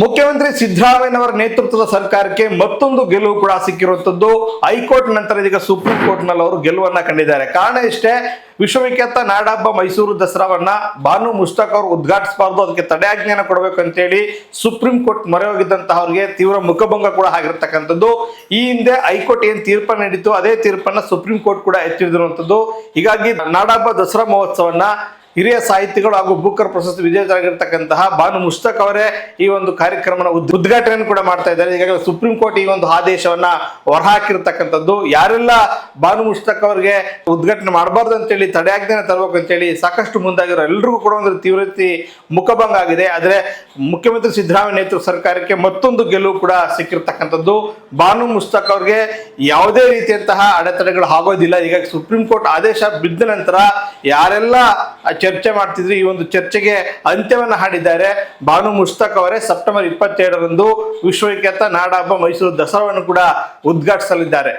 ಮುಖ್ಯಮಂತ್ರಿ ಸಿದ್ದರಾಮಯ್ಯನವರ ನೇತೃತ್ವದ ಸರ್ಕಾರಕ್ಕೆ ಮತ್ತೊಂದು ಗೆಲುವು ಕೂಡ ಸಿಕ್ಕಿರುವಂತದ್ದು. ಹೈಕೋರ್ಟ್ ನಂತರ ಇದೀಗ ಸುಪ್ರೀಂ ಕೋರ್ಟ್ನಲ್ಲಿ ಅವರು ಗೆಲುವನ್ನ ಕಂಡಿದ್ದಾರೆ. ಕಾರಣ ಇಷ್ಟೇ, ವಿಶ್ವವಿಖ್ಯಾತ ನಾಡಹಬ್ಬ ಮೈಸೂರು ದಸರಾವನ್ನ ಬಾನು ಮುಷ್ತಾಕ್ ಅವರು ಉದ್ಘಾಟಿಸಬಾರ್ದು, ಅದಕ್ಕೆ ತಡೆಯಾಜ್ಞೆಯನ್ನು ಕೊಡಬೇಕು ಅಂತೇಳಿ ಸುಪ್ರೀಂ ಕೋರ್ಟ್ ಮೊರೆ ಹೋಗಿದ್ದಂತಹ ಅವರಿಗೆ ತೀವ್ರ ಮುಖಭಂಗ ಕೂಡ ಆಗಿರತಕ್ಕಂಥದ್ದು. ಈ ಹಿಂದೆ ಹೈಕೋರ್ಟ್ ಏನು ತೀರ್ಪನ್ನು ನೀಡಿತು ಅದೇ ತೀರ್ಪನ್ನ ಸುಪ್ರೀಂ ಕೋರ್ಟ್ ಕೂಡ ಎತ್ತಿಡಿರುವಂತದ್ದು ಹೀಗಾಗಿ ನಾಡಹಬ್ಬ ದಸರಾ ಮಹೋತ್ಸವನ್ನ ಹಿರಿಯ ಸಾಹಿತಿಗಳು ಹಾಗೂ ಬುಕ್ಕರ್ ಪ್ರಶಸ್ತಿ ವಿಜೇತರಾಗಿರ್ತಕ್ಕಂತಹ ಬಾನು ಮುಸ್ತಕ್ ಅವರೇ ಈ ಒಂದು ಕಾರ್ಯಕ್ರಮನ ಉದ್ಘಾಟನೆಯನ್ನು ಉದ್ಘಾಟನೆ ಕೂಡ ಮಾಡ್ತಾ ಇದ್ದಾರೆ. ಈಗಾಗಲೇ ಸುಪ್ರೀಂ ಕೋರ್ಟ್ ಈ ಒಂದು ಆದೇಶವನ್ನ ಹೊರಹಾಕಿರ್ತಕ್ಕಂಥದ್ದು. ಯಾರೆಲ್ಲ ಬಾನು ಮುಸ್ತಕ್ ಅವರಿಗೆ ಉದ್ಘಾಟನೆ ಮಾಡಬಾರ್ದು ಅಂತೇಳಿ ತಡೆಯಾಗ್ದೇನೆ ತರಬೇಕು ಅಂತೇಳಿ ಸಾಕಷ್ಟು ಮುಂದಾಗಿರೋ ಎಲ್ರಿಗೂ ಕೂಡ ಒಂದು ತೀವ್ರತಿ ರೀತಿ ಮುಖಭಂಗ ಆಗಿದೆ. ಆದರೆ ಮುಖ್ಯಮಂತ್ರಿ ಸಿದ್ದರಾಮಯ್ಯ ನೇತೃತ್ವ ಸರ್ಕಾರಕ್ಕೆ ಮತ್ತೊಂದು ಗೆಲುವು ಕೂಡ ಸಿಕ್ಕಿರ್ತಕ್ಕಂಥದ್ದು. ಬಾನು ಮುಸ್ತಕ್ ಅವ್ರಿಗೆ ಯಾವುದೇ ರೀತಿಯಂತಹ ಅಡೆತಡೆಗಳು ಆಗೋದಿಲ್ಲ. ಈಗ ಸುಪ್ರೀಂ ಕೋರ್ಟ್ ಆದೇಶ ಬಿದ್ದ ನಂತರ ಯಾರೆಲ್ಲ ಚರ್ಚೆ ಮಾಡ್ತಿದ್ರು. ಈ ಒಂದು ಚರ್ಚೆಗೆ ಅಂತ್ಯವನ್ನ ಹಾಡಿದ್ದಾರೆ. ಬಾನು ಮುಸ್ತಕ್ ಅವರೇ ಸೆಪ್ಟೆಂಬರ್ ಇಪ್ಪತ್ತೇಳರಂದು ವಿಶ್ವವಿಖ್ಯಾತ ನಾಡಹಬ್ಬ ಮೈಸೂರು ದಸರಾವನ್ನು ಕೂಡ ಉದ್ಘಾಟಿಸಲಿದ್ದಾರೆ.